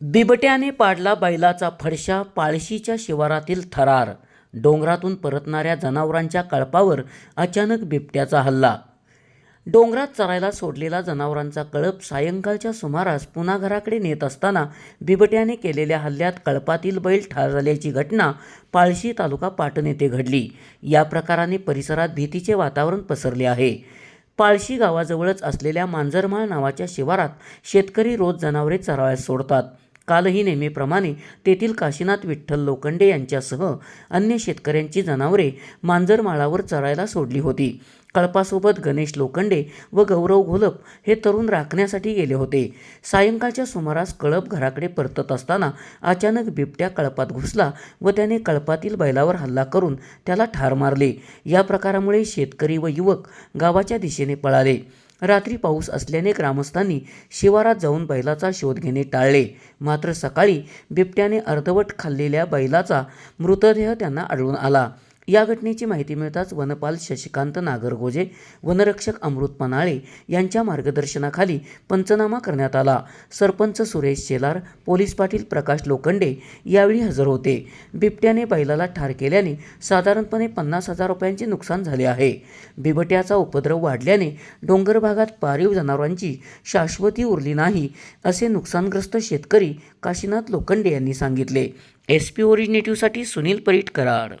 बिबट्याने पाडला बैलाचा फडशा पाळशीच्या शिवारातील थरार. डोंगरातून परतणाऱ्या जनावरांच्या कळपावर अचानक बिबट्याचा हल्ला. डोंगरात चरायला सोडलेला जनावरांचा कळप सायंकाळच्या सुमारास पुन्हा घराकडे नेत असताना बिबट्याने केलेल्या हल्ल्यात कळपातील बैल ठार झाल्याची घटना पाळशी तालुका पाटण येथे घडली. या प्रकाराने परिसरात भीतीचे वातावरण पसरले आहे. पाळशी गावाजवळच असलेल्या मांजरमाळ नावाच्या शिवारात शेतकरी रोज जनावरे चरावयास सोडतात. कालही नेहमीप्रमाणे तेथील काशीनाथ विठ्ठल लोखंडे यांच्यासह अन्य शेतकऱ्यांची जनावरे मांजरमाळावर चरायला सोडली होती. कळपासोबत गणेश लोखंडे व गौरव घोलप हे तरुण राखण्यासाठी गेले होते. सायंकाळच्या सुमारास कळप घराकडे परतत असताना अचानक बिबट्या कळपात घुसला व त्याने कळपातील बैलावर हल्ला करून त्याला ठार मारले. या प्रकारामुळे शेतकरी व युवक गावाच्या दिशेने पळाले. रात्री पाऊस असल्याने ग्रामस्थांनी शिवारात जाऊन बैलाचा शोध घेणे टाळले. मात्र सकाळी बिबट्याने अर्धवट खाल्लेल्या बैलाचा मृतदेह त्यांना आढळून आला. या घटनेची माहिती मिळताच वनपाल शशिकांत नागरगोजे वनरक्षक अमृत पनाळे यांच्या मार्गदर्शनाखाली पंचनामा करण्यात आला. सरपंच सुरेश शेलार पोलीस पाटील प्रकाश लोखंडे यावेळी हजर होते. बिबट्याने बैलाला ठार केल्याने साधारणपणे पन्नास हजार रुपयांचे नुकसान झाले आहे. बिबट्याचा उपद्रव वाढल्याने डोंगर भागात पाळीव जनावरांची शाश्वती उरली नाही असे नुकसानग्रस्त शेतकरी काशीनाथ लोखंडे यांनी सांगितले. एस पी ओरिजिनेटिव्हसाठी सुनील परीट कराड.